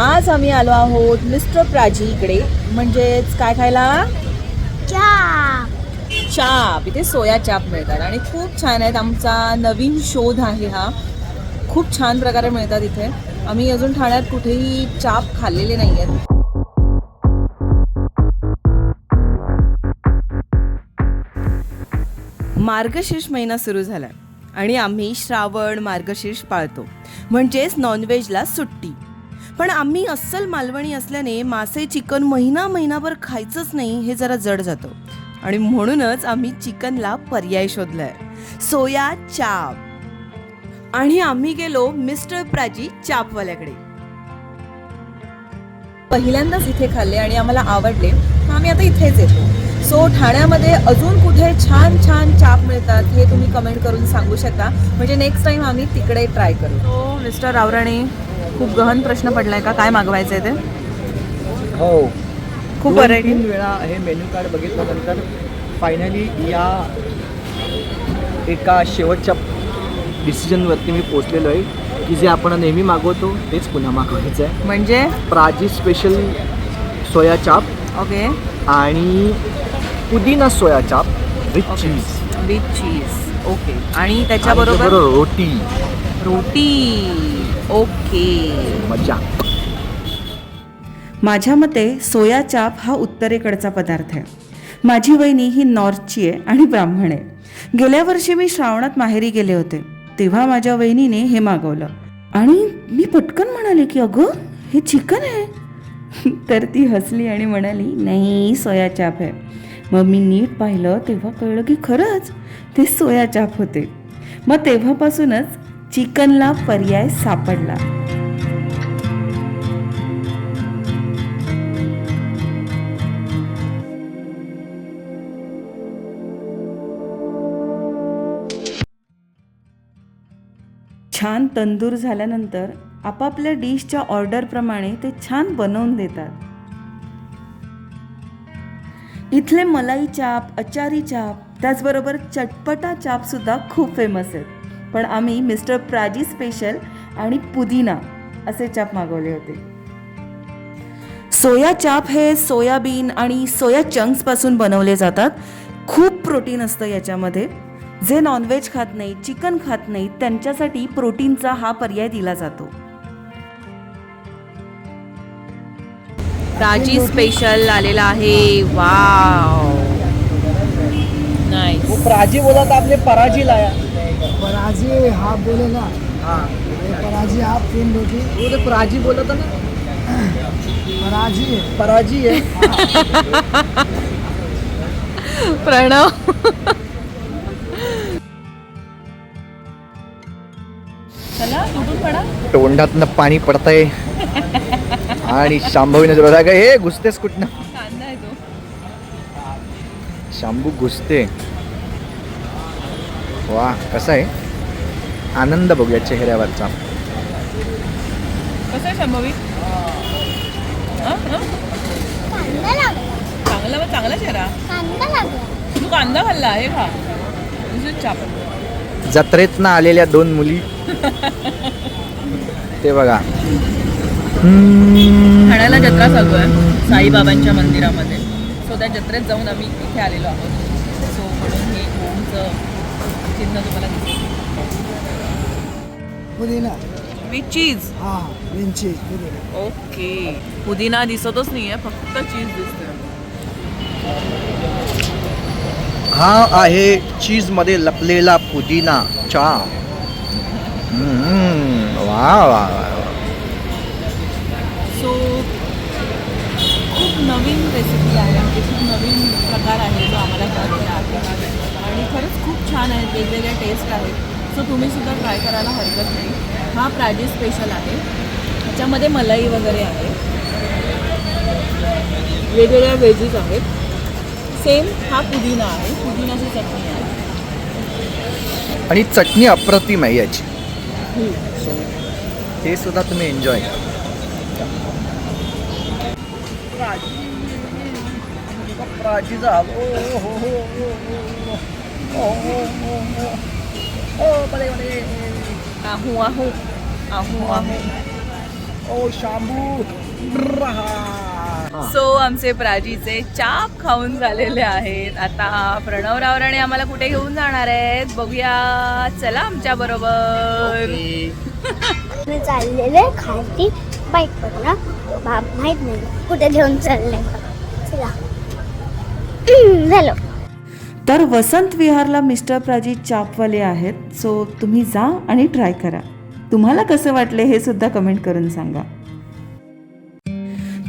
आज आम्ही आलो आहोत मिस्टर प्राजी इकडे. म्हणजेच काय खायला? चाप. इथे सोया चाप मिळतात. आणि खूप छान आहेत. आमचा नवीन शोध आहे हा. खूप छान प्रकारे मिळतात इथे. आम्ही अजून ठाण्यात कुठेही चाप खाल्लेले नाही आहेत मार्गशीर्ष महिना सुरू झाला आणि आम्ही श्रावण मार्गशीर्ष पाळतो. म्हणजेच नॉनव्हेजला सुट्टी. पण आम्ही अस्सल मालवणी असल्याने मासे चिकन महिना महिनाभर खायचंच नाही हे जरा जड जातं. आणि म्हणूनच आम्ही चिकनला पर्याय शोधलाय. सोया चाप. आणि आम्ही गेलो मिस्टर प्राजी चापवाल्याकडे. पहिल्यांदाच इथे खाल्ले आणि आम्हाला आवडले आम्ही आता इथेच येतो. सो ठाण्यामध्ये अजून कुठे छान छान चाप मिळतात हे तुम्ही कमेंट करून सांगू शकता. म्हणजे नेक्स्ट टाइम आम्ही तिकडे ट्राय करू. हो, मिस्टर रावराणे. खूप गहन प्रश्न पडलाय का? काय मागवायचं आहे ते? हो. खूप व्हरायटी वेळा हे मेन्यू कार्ड बघितल्यानंतर फायनली या एका शेवटच्या डिसिजनवरती मी पोचलेलो आहे की जे आपण नेहमी मागवतो तेच पुन्हा मागवायचं आहे म्हणजे? प्राजी स्पेशल सोया चाप ओके आणि पुदिना soya chaap with. Cheese with cheese okay आणि त्याच्याबरोबर? रोटी. रोटी. ओके. मजा. माझ्या मते सोया चाप हा उत्तरेकडचा पदार्थ आहे. माझी वहिनी ही नॉर्थची आहे आणि ब्राह्मण आहे. गेल्या वर्षी मी श्रावणात माहेरी गेले होते. तेव्हा माझ्या वहिनीने हे मागवलं. आणि मी पटकन म्हणाले की अगं हे चिकन आहे. तर ती हसली आणि म्हणाली नाही सोया चाप आहे. मग मी नीट पाहिलं तेव्हा कळलं की खरंच ते सोया चाप होते. मग तेव्हापासूनच चिकनला पर्याय सापडला. छान तंदूर झाल्यानंतर आपापल्या डिशच्या ऑर्डरप्रमाणे ते छान बनवून देतात. इथले मलाई चाप अचारी चाप त्याचबरोबर चटपटा चाप सुद्धा खूप फेमस आहेत. पण आम्ही मिस्टर प्राजी स्पेशल आणि पुदिना असे चाप मागवले होते. सोया चाप हे सोयाबीन आणि सोया चंक्सपासून बनवले जातात. खूप प्रोटीन असतं याच्यामध्ये. जे नॉनव्हेज खात नाही चिकन खात नाही त्यांच्यासाठी प्रोटीनचा हा पर्याय दिला जातो. प्राची स्पेशल आलेला आहे. वाव. वो प्राजी बोला था आपने पराजी लाया पराजी हाफ बोले ना. हाँ. पराजी हाफ तीन रोटी वो तो पराजी बोला था ना? पराजी है पराजी है प्रणव. चला कुठून पडा. तोंडातनं पाणी पडतंय. आणि शांभवीने जर बघा हे घुसतेस कुठनं? कांदा आहे तो. शांभू घुसते. वा कसा आहे? आनंद बघूया चेहऱ्यावरचा. कसं आहे शंभवी? चांगला चांगला चेहरा? तू कांदा खाल्ला आहे खा. तुझं चाप. जत्रेतनं आलेल्या दोन मुली. ते बघा. ठाण्याला जत्रा चालू आहे साईबाबांच्या मंदिरामध्ये. सो त्या जत्रेत जाऊन आम्ही इथे आलेलो आहोत. सो म्हणून हे ओमचं चिन्ह तुम्हाला दिसेल. पुदीना. विथ चीज हाँ बेंची पुदीना. ओके पुदिना दिसतच नाहीये फक्त चीज दिसतोय. हा आहे चीजमध्ये लपलेला पुदिना चा वा वा वा सो खूप नवीन रेसिपी आहे म्हणजे खूप नवीन प्रकार आहे जो आम्हाला कळलेला आहे आणि खरंच खूप छान आहेत वेगवेगळे टेस्ट आहेत सो तुम्ही सुद्धा ट्राय करायला हरकत नाही हा प्राजी स्पेशल आहे ह्याच्यामध्ये मलाई वगैरे आहे वेगवेगळ्या व्हेजीज आहेत सेम हा पुदिना आहे पुदिनाची चटणी आहे आणि चटणी अप्रतिम आहे याची So, ते सुद्धा तुम्ही एन्जॉय प्राचीचा ओ हो हो ओ हो हो हो. ओ बडे बडे आहू आहू आहू आहू ओ शांबू सो आमचे प्राजीचे चाप खाऊन झालेले आहेत. आता प्रणव रावराणे आम्हाला कुठे घेऊन जाणार आहेत? बघूया. चला आमच्या बरोबर. मी चाललेले खालती बाईकवर ना बाप माहीत नाही. कुठे घेऊन चालले? चला. झालं. तर वसंत विहारला मिस्टर प्राजी चापवाले आहेत सो तुम्ही जा आणि ट्राय करा. तुम्हाला कसं वाटले हे सुद्धा कमेंट करून सांगा.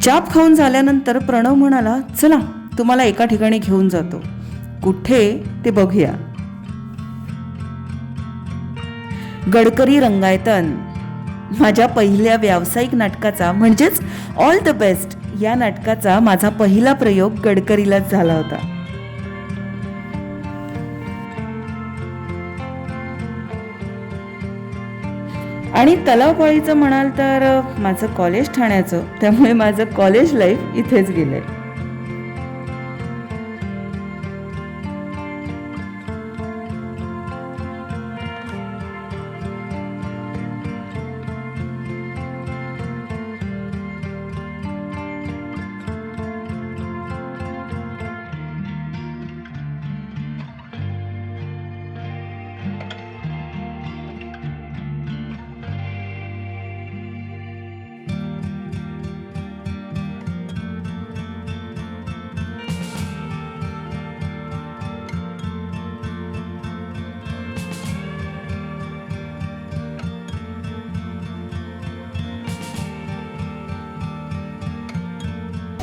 चाप खाऊन झाल्यानंतर प्रणव म्हणाला चला तुम्हाला एका ठिकाणी घेऊन जातो. कुठे ते बघूया. गडकरी रंगायतन. माझ्या पहिल्या व्यावसायिक नाटकाचा म्हणजेच ऑल द बेस्ट या नाटकाचा माझा पहिला प्रयोग गडकरीलाच झाला होता. आणि तलावपाळीचं म्हणाल तर माझं कॉलेज ठाण्याचं. त्यामुळे माझं कॉलेज लाईफ इथेच गेलंय.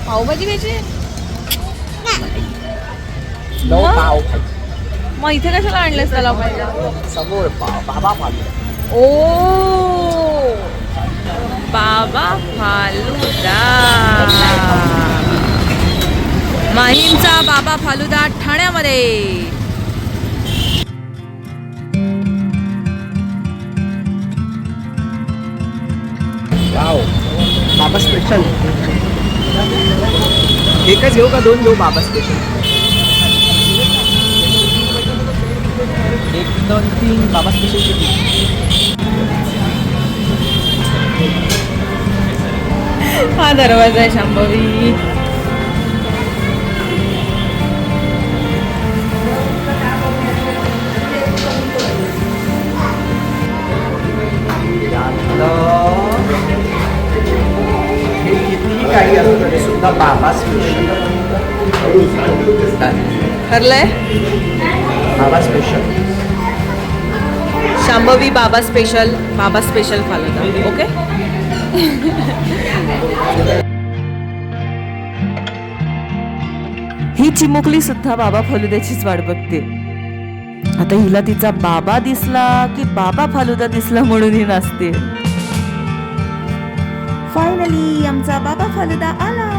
पावभाजी पाव. मग इथे कशाला आणलेस त्याला समोर पाव बाबा ओ! बाबा फालुदा. माहीमचा बाबा फालुदा ठाण्यामध्ये. वाव बाबा स्पेशल एकच घेऊ का दोन घेऊ बाबा स्पेशल एक दोन तीन बाबा स्पेशल किती? हा दरवाजा आहे शांभवी. बाबा स्पेशल. ठरलंय? बाबा स्पेशल. शांभवी बाबा स्पेशल बाबा स्पेशल फालुदा ओके? ही चिमुकली सुद्धा बाबा फालुद्याचीच वाट बघते. आता हिला तिचा बाबा दिसला की बाबा फालुदा दिसला म्हणून ही नाचते. फायनली आमचा बाबा फालुदा आला.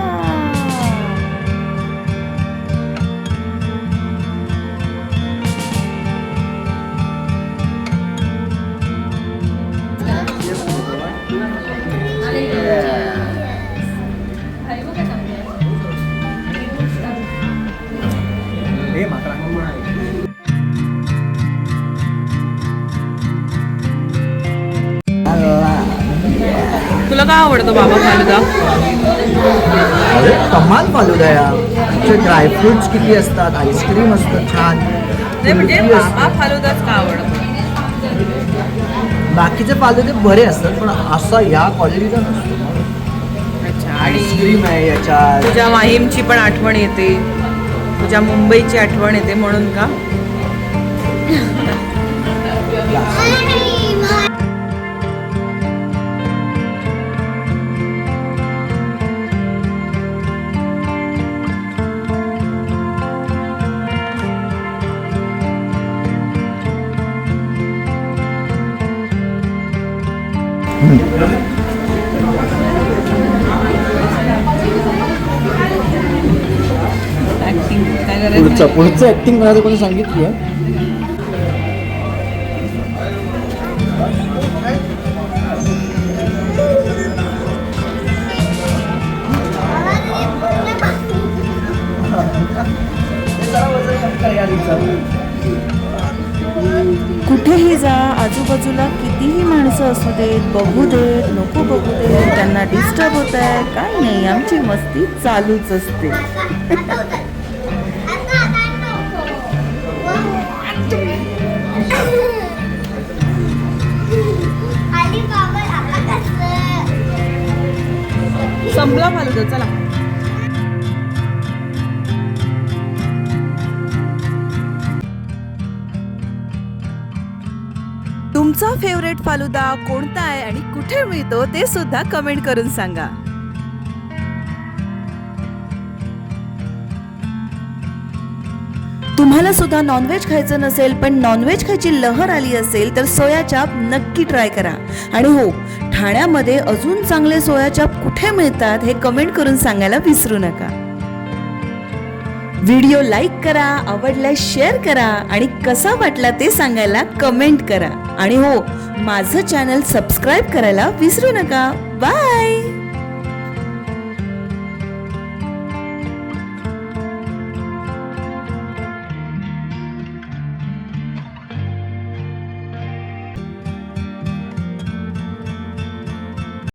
काय आवडतं बाबा फालुदा? अरे कमाल फालुदा या त्याचे ड्रायफ्रुट्स किती असतात आईस्क्रीम असतं छान. नाही म्हणजे कुल्फी असते. बाबा फालुदाच का आवडतं? बाकीचे फालुदे बरे असतात पण असा या क्वालिटीचा नसतो. अच्छा आणि आईस्क्रीम आहे याच्यात. तुझ्या माहीमची पण आठवण येते. तुझ्या मुंबईची आठवण येते म्हणून का? पुढचं पुढचं ऍक्टिंग करायचं कोणी सांगितली? आहे कुठेही जा आजूबाजूला कितीही माणसं असू देत बघू देत नको बघू देत त्यांना डिस्टर्ब होत आहे काय नाही आमची मस्ती चालूच असते. संपला फालुदा चला. तुमचा फेवरेट फालुदा कोणता आहे आणि कुठे मिळतो ते सुद्धा कमेंट करून सांगा. तुम्हाला सुद्धा नॉनव्हेज खायचं नसेल पण नॉनव्हेज खायची लहर आली असेल तर सोया चाप नक्की ट्राय करा. आणि हो ठाण्यामध्ये अजून चांगले सोया चाप कुठे मिळतात हे कमेंट करून सांगायला विसरू नका. व्हिडिओ लाईक करा आवडल्यास शेअर करा आणि कसा वाटला ते सांगायला कमेंट करा. आणि हो माझं चॅनल सबस्क्राईब करायला विसरू नका. बाय